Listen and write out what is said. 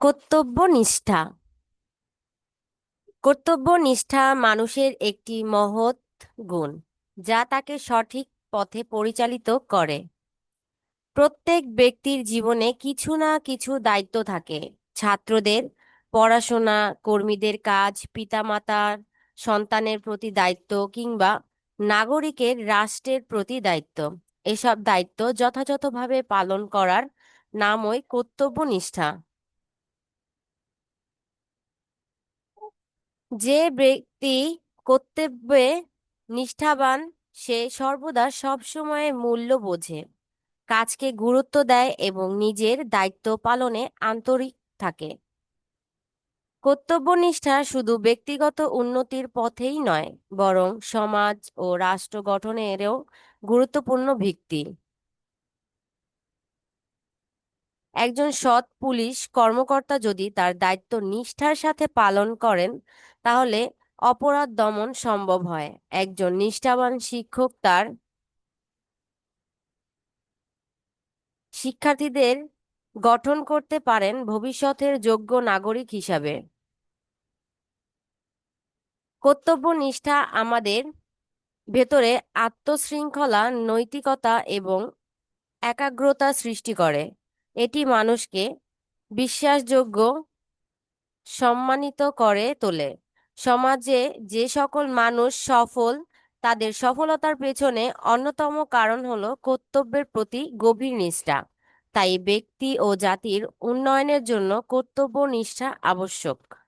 কর্তব্যনিষ্ঠা। কর্তব্যনিষ্ঠা মানুষের একটি মহৎ গুণ, যা তাকে সঠিক পথে পরিচালিত করে। প্রত্যেক ব্যক্তির জীবনে কিছু না কিছু দায়িত্ব থাকে। ছাত্রদের, পড়াশোনা কর্মীদের কাজ, পিতামাতার, সন্তানের প্রতি দায়িত্ব কিংবা নাগরিকের রাষ্ট্রের প্রতি দায়িত্ব। এসব দায়িত্ব যথাযথভাবে পালন করার নামই কর্তব্যনিষ্ঠা। যে ব্যক্তি কর্তব্যে নিষ্ঠাবান, সে সর্বদা সবসময় মূল্য বোঝে, কাজকে গুরুত্ব দেয় এবং নিজের দায়িত্ব পালনে আন্তরিক থাকে। কর্তব্যনিষ্ঠা শুধু ব্যক্তিগত উন্নতির পথেই নয়, বরং সমাজ ও রাষ্ট্র গঠনেরও গুরুত্বপূর্ণ ভিত্তি। একজন সৎ পুলিশ কর্মকর্তা যদি তার দায়িত্ব নিষ্ঠার সাথে পালন করেন, তাহলে অপরাধ দমন সম্ভব হয়। একজন নিষ্ঠাবান শিক্ষক তার শিক্ষার্থীদের গঠন করতে পারেন ভবিষ্যতের যোগ্য নাগরিক হিসাবে। কর্তব্য নিষ্ঠা আমাদের ভেতরে আত্মশৃঙ্খলা, নৈতিকতা এবং একাগ্রতা সৃষ্টি করে। এটি মানুষকে বিশ্বাসযোগ্য, সম্মানিত করে তোলে। সমাজে যে সকল মানুষ সফল, তাদের সফলতার পেছনে অন্যতম কারণ হলো কর্তব্যের প্রতি গভীর নিষ্ঠা। তাই ব্যক্তি ও জাতির উন্নয়নের জন্য কর্তব্য নিষ্ঠা আবশ্যক।